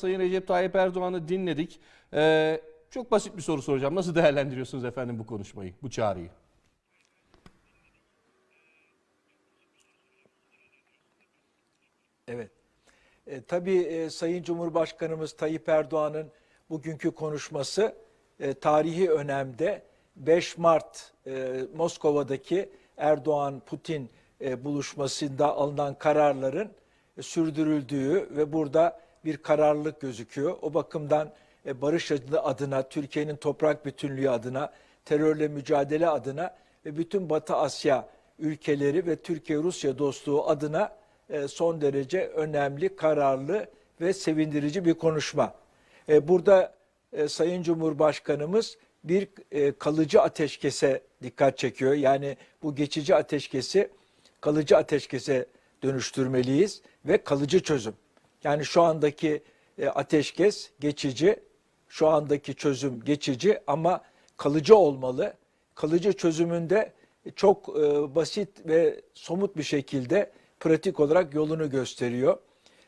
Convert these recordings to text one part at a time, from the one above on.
Sayın Recep Tayyip Erdoğan'ı dinledik. Ee, çok basit bir soru soracağım. Nasıl değerlendiriyorsunuz efendim bu konuşmayı, bu çağrıyı? Evet. E, tabii e, Sayın Cumhurbaşkanımız Tayyip Erdoğan'ın bugünkü konuşması e, tarihi önemde. 5 Mart e, Moskova'daki Erdoğan-Putin e, buluşmasında alınan kararların e, sürdürüldüğü ve burada bir kararlılık gözüküyor. O bakımdan e, barış adına, Türkiye'nin toprak bütünlüğü adına, terörle mücadele adına ve bütün Batı Asya ülkeleri ve Türkiye-Rusya dostluğu adına e, son derece önemli, kararlı ve sevindirici bir konuşma. E, Burada e, Sayın Cumhurbaşkanımız bir e, kalıcı ateşkese dikkat çekiyor. Yani bu geçici ateşkesi kalıcı ateşkese dönüştürmeliyiz ve kalıcı çözüm. Yani şu andaki e, ateşkes geçici, şu andaki çözüm geçici ama kalıcı olmalı. Kalıcı çözümünde çok e, basit ve somut bir şekilde pratik olarak yolunu gösteriyor.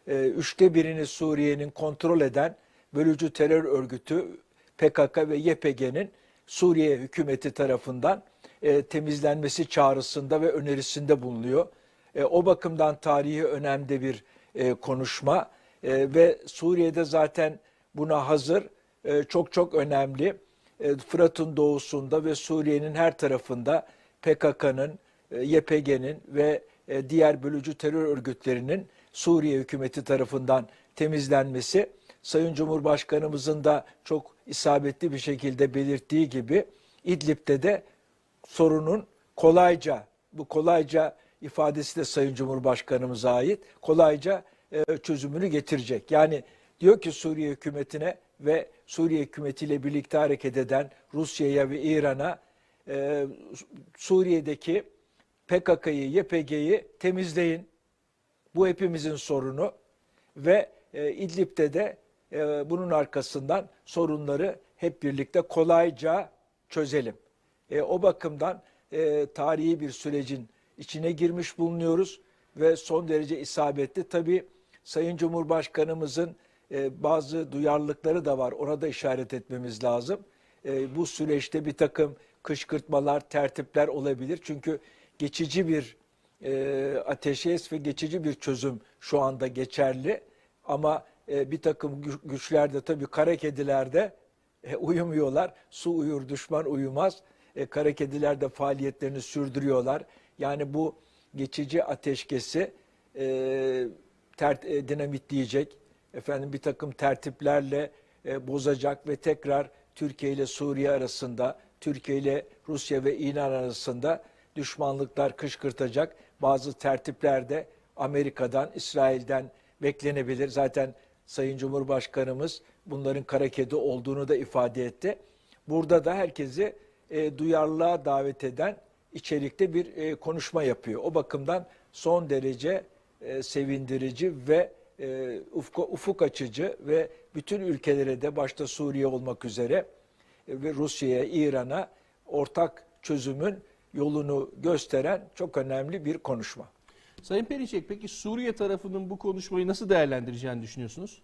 E, üçte birini Suriye'nin kontrol eden bölücü terör örgütü PKK ve YPG'nin Suriye hükümeti tarafından e, temizlenmesi çağrısında ve önerisinde bulunuyor. E, o bakımdan tarihi önemli bir e, konuşma E, ve Suriye'de zaten buna hazır e, çok çok önemli. E, Fırat'ın doğusunda ve Suriye'nin her tarafında PKK'nın, e, YPG'nin ve e, diğer bölücü terör örgütlerinin Suriye hükümeti tarafından temizlenmesi Sayın Cumhurbaşkanımızın da çok isabetli bir şekilde belirttiği gibi İdlib'de de sorunun kolayca, bu kolayca ifadesi de Sayın Cumhurbaşkanımıza ait, kolayca e, çözümünü getirecek. Yani diyor ki Suriye hükümetine ve Suriye hükümetiyle birlikte hareket eden Rusya'ya ve İran'a e, Suriye'deki PKK'yı, YPG'yi temizleyin. Bu hepimizin sorunu ve e, İdlib'de de e, bunun arkasından sorunları hep birlikte kolayca çözelim. E, o bakımdan e, tarihi bir sürecin içine girmiş bulunuyoruz ve son derece isabetli. Tabii Sayın Cumhurbaşkanımızın e, bazı duyarlılıkları da var. Ona da işaret etmemiz lazım. E, bu süreçte bir takım kışkırtmalar, tertipler olabilir. Çünkü geçici bir e, ateşkes ve geçici bir çözüm şu anda geçerli. Ama e, bir takım gü- güçler de tabii kara kedilerde e, uyumuyorlar. Su uyur, düşman uyumaz. E, kara kediler de faaliyetlerini sürdürüyorlar. Yani bu geçici ateşkesi e, ter, e, dinamitleyecek, efendim bir takım tertiplerle e, bozacak ve tekrar Türkiye ile Suriye arasında, Türkiye ile Rusya ve İran arasında düşmanlıklar kışkırtacak bazı tertipler de Amerika'dan, İsrail'den beklenebilir. Zaten Sayın Cumhurbaşkanımız bunların kara kedi olduğunu da ifade etti. Burada da herkesi e, duyarlılığa davet eden içerikte bir e, konuşma yapıyor. O bakımdan son derece e, sevindirici ve e, ufka, ufuk açıcı ve bütün ülkelere de başta Suriye olmak üzere e, ve Rusya'ya, İran'a ortak çözümün yolunu gösteren çok önemli bir konuşma. Sayın Perinçek peki Suriye tarafının bu konuşmayı nasıl değerlendireceğini düşünüyorsunuz?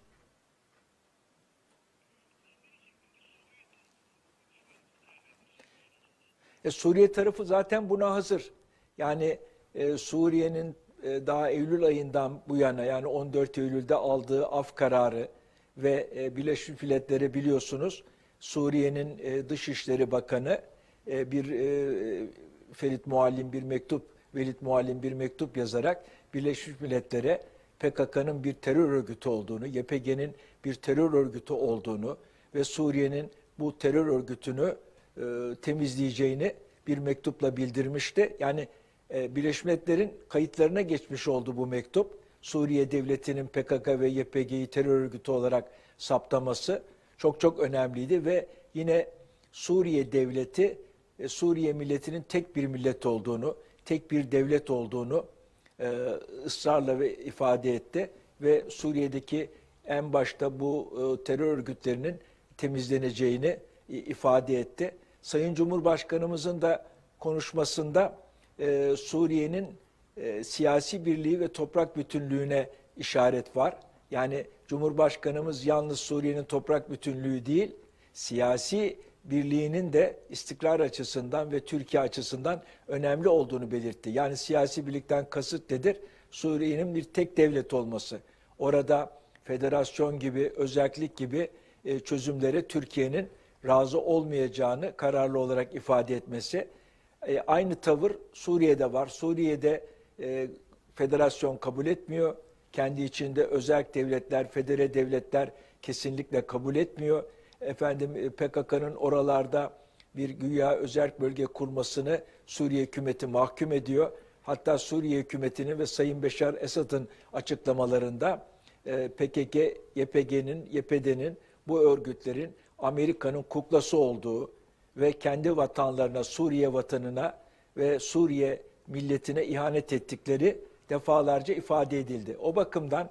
E, Suriye tarafı zaten buna hazır. Yani e, Suriye'nin e, daha Eylül ayından bu yana yani 14 Eylül'de aldığı af kararı ve e, Birleşmiş Milletleri biliyorsunuz Suriye'nin e, Dışişleri Bakanı e, bir e, Ferit Muallim bir mektup, Velid Muallim bir mektup yazarak Birleşmiş Milletler'e PKK'nın bir terör örgütü olduğunu, YPG'nin bir terör örgütü olduğunu ve Suriye'nin bu terör örgütünü e, temizleyeceğini bir mektupla bildirmişti. Yani e, Birleşmiş Milletler'in kayıtlarına geçmiş oldu bu mektup. Suriye Devleti'nin PKK ve YPG'yi terör örgütü olarak saptaması çok çok önemliydi ve yine Suriye Devleti e, Suriye milletinin tek bir millet olduğunu, tek bir devlet olduğunu e, ısrarla ve ifade etti ve Suriye'deki en başta bu e, terör örgütlerinin temizleneceğini ifade etti. Sayın Cumhurbaşkanımızın da konuşmasında e, Suriye'nin e, siyasi birliği ve toprak bütünlüğüne işaret var. Yani Cumhurbaşkanımız yalnız Suriye'nin toprak bütünlüğü değil, siyasi birliğinin de istikrar açısından ve Türkiye açısından önemli olduğunu belirtti. Yani siyasi birlikten kasıt nedir? Suriye'nin bir tek devlet olması. Orada federasyon gibi, özellik gibi e, çözümlere Türkiye'nin razı olmayacağını kararlı olarak ifade etmesi. E, aynı tavır Suriye'de var. Suriye'de e, federasyon kabul etmiyor. Kendi içinde özel devletler, federe devletler kesinlikle kabul etmiyor. Efendim e, PKK'nın oralarda bir güya özel bölge kurmasını Suriye hükümeti mahkum ediyor. Hatta Suriye hükümetinin ve Sayın Beşar Esad'ın açıklamalarında e, PKK, YPG'nin, YPD'nin bu örgütlerin Amerika'nın kuklası olduğu ve kendi vatanlarına, Suriye vatanına ve Suriye milletine ihanet ettikleri defalarca ifade edildi. O bakımdan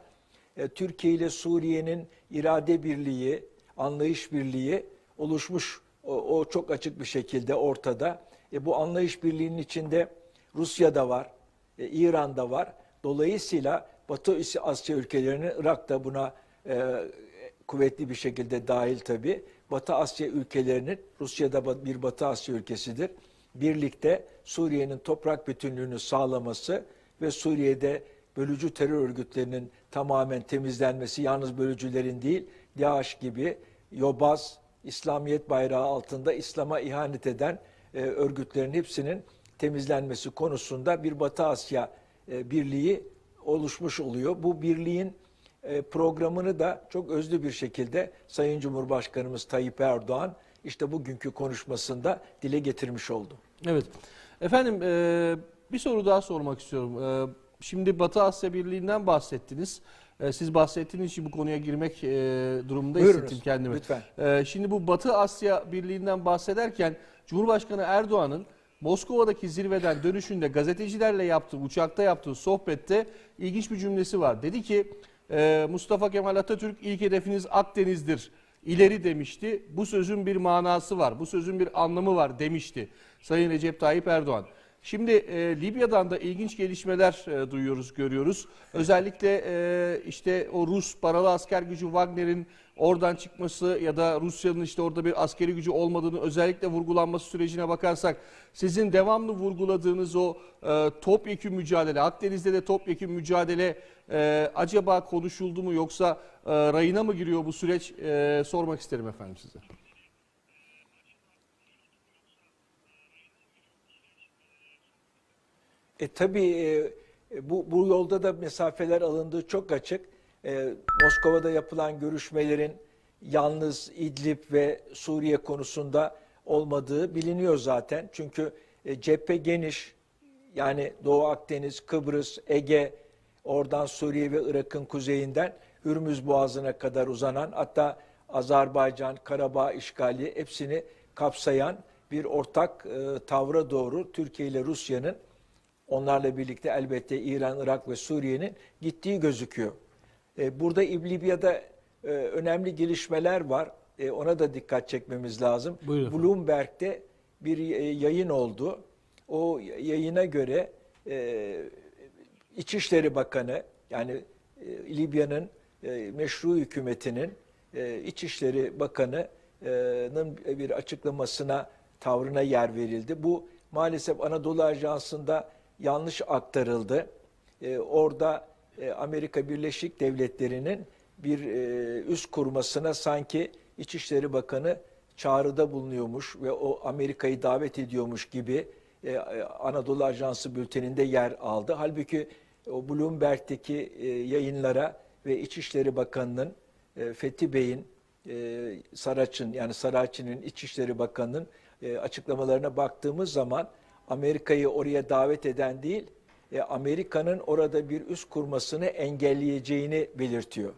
e, Türkiye ile Suriye'nin irade birliği, anlayış birliği oluşmuş. O, o çok açık bir şekilde ortada. E, bu anlayış birliğinin içinde Rusya da var, e, İran da var. Dolayısıyla Batı Asya ülkelerinin Irak da buna e, kuvvetli bir şekilde dahil tabii. Batı Asya ülkelerinin, Rusya da bir Batı Asya ülkesidir. Birlikte Suriye'nin toprak bütünlüğünü sağlaması ve Suriye'de bölücü terör örgütlerinin tamamen temizlenmesi, yalnız bölücülerin değil, DAEŞ gibi yobaz, İslamiyet bayrağı altında İslam'a ihanet eden e, örgütlerin hepsinin temizlenmesi konusunda bir Batı Asya e, birliği oluşmuş oluyor. Bu birliğin programını da çok özlü bir şekilde Sayın Cumhurbaşkanımız Tayyip Erdoğan işte bugünkü konuşmasında dile getirmiş oldu. Evet. Efendim e, bir soru daha sormak istiyorum. E, şimdi Batı Asya Birliği'nden bahsettiniz. E, siz bahsettiğiniz için bu konuya girmek e, durumunda Buyurunuz, hissettim kendimi. lütfen. E, şimdi bu Batı Asya Birliği'nden bahsederken Cumhurbaşkanı Erdoğan'ın Moskova'daki zirveden dönüşünde gazetecilerle yaptığı, uçakta yaptığı sohbette ilginç bir cümlesi var. Dedi ki e, Mustafa Kemal Atatürk ilk hedefiniz Akdeniz'dir. İleri demişti. Bu sözün bir manası var. Bu sözün bir anlamı var demişti Sayın Recep Tayyip Erdoğan. Şimdi e, Libya'dan da ilginç gelişmeler e, duyuyoruz, görüyoruz. Özellikle e, işte o Rus paralı asker gücü Wagner'in oradan çıkması ya da Rusya'nın işte orada bir askeri gücü olmadığını özellikle vurgulanması sürecine bakarsak sizin devamlı vurguladığınız o e, topyekün mücadele, Akdeniz'de de topyekün mücadele e, acaba konuşuldu mu yoksa e, rayına mı giriyor bu süreç e, sormak isterim efendim size. E tabii e, bu, bu yolda da mesafeler alındığı çok açık. E, Moskova'da yapılan görüşmelerin yalnız İdlib ve Suriye konusunda olmadığı biliniyor zaten. Çünkü e, cephe geniş. Yani Doğu Akdeniz, Kıbrıs, Ege, oradan Suriye ve Irak'ın kuzeyinden Hürmüz Boğazı'na kadar uzanan hatta Azerbaycan, Karabağ işgali hepsini kapsayan bir ortak e, tavra doğru Türkiye ile Rusya'nın Onlarla birlikte elbette İran, Irak ve Suriye'nin gittiği gözüküyor. E, Burada İblibya'da e, önemli gelişmeler var. E, Ona da dikkat çekmemiz lazım. Buyurun. Bloomberg'de bir e, yayın oldu. O yayına göre e, İçişleri Bakanı yani e, Libya'nın e, meşru hükümetinin e, İçişleri Bakanı'nın bir açıklamasına, tavrına yer verildi. Bu maalesef Anadolu Ajansı'nda yanlış aktarıldı. E, orada e, Amerika Birleşik Devletleri'nin bir e, üst kurmasına sanki İçişleri Bakanı çağrıda bulunuyormuş ve o Amerika'yı davet ediyormuş gibi e, Anadolu Ajansı bülteninde yer aldı. Halbuki o Bloomberg'deki e, yayınlara ve İçişleri Bakanı'nın e, Fethi Bey'in e, Saraç'ın yani Saraç'ın İçişleri Bakanı'nın e, açıklamalarına baktığımız zaman Amerika'yı oraya davet eden değil, e, Amerika'nın orada bir üs kurmasını engelleyeceğini belirtiyor.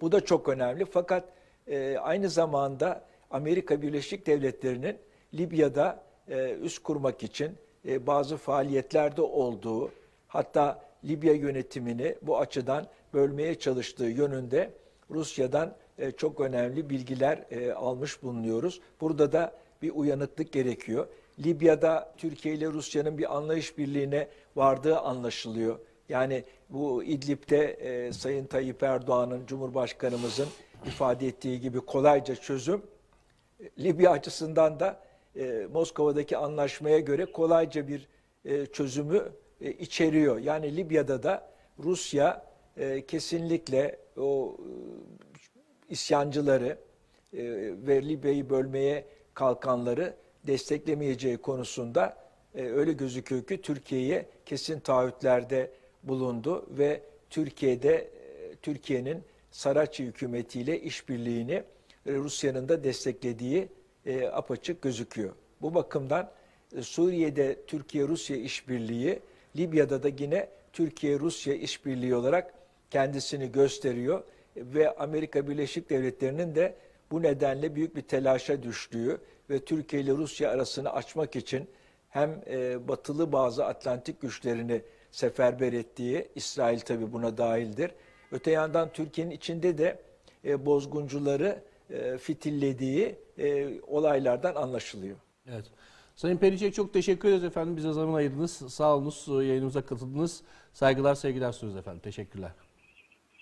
Bu da çok önemli. Fakat e, aynı zamanda Amerika Birleşik Devletleri'nin Libya'da e, üs kurmak için e, bazı faaliyetlerde olduğu, hatta Libya yönetimini bu açıdan bölmeye çalıştığı yönünde Rusya'dan e, çok önemli bilgiler e, almış bulunuyoruz. Burada da bir uyanıklık gerekiyor. Libya'da Türkiye ile Rusya'nın bir anlayış birliğine vardığı anlaşılıyor. Yani bu İdlib'de e, Sayın Tayyip Erdoğan'ın, Cumhurbaşkanımızın ifade ettiği gibi kolayca çözüm, e, Libya açısından da e, Moskova'daki anlaşmaya göre kolayca bir e, çözümü e, içeriyor. Yani Libya'da da Rusya e, kesinlikle o e, isyancıları e, ve Libya'yı bölmeye kalkanları desteklemeyeceği konusunda e, öyle gözüküyor ki Türkiye'ye kesin taahhütlerde bulundu ve Türkiye'de e, Türkiye'nin Saraçi hükümetiyle işbirliğini e, Rusya'nın da desteklediği e, apaçık gözüküyor. Bu bakımdan e, Suriye'de Türkiye-Rusya işbirliği, Libya'da da yine Türkiye-Rusya işbirliği olarak kendisini gösteriyor ve Amerika Birleşik Devletleri'nin de bu nedenle büyük bir telaşa düştüğü ve Türkiye ile Rusya arasını açmak için hem e, batılı bazı Atlantik güçlerini seferber ettiği, İsrail tabi buna dahildir. Öte yandan Türkiye'nin içinde de e, bozguncuları e, fitillediği e, olaylardan anlaşılıyor. Evet. Sayın Perinçek çok teşekkür ederiz efendim. Bize zaman ayırdınız. Sağ olunuz. Yayınımıza katıldınız. Saygılar, sevgiler sunuyoruz efendim. Teşekkürler.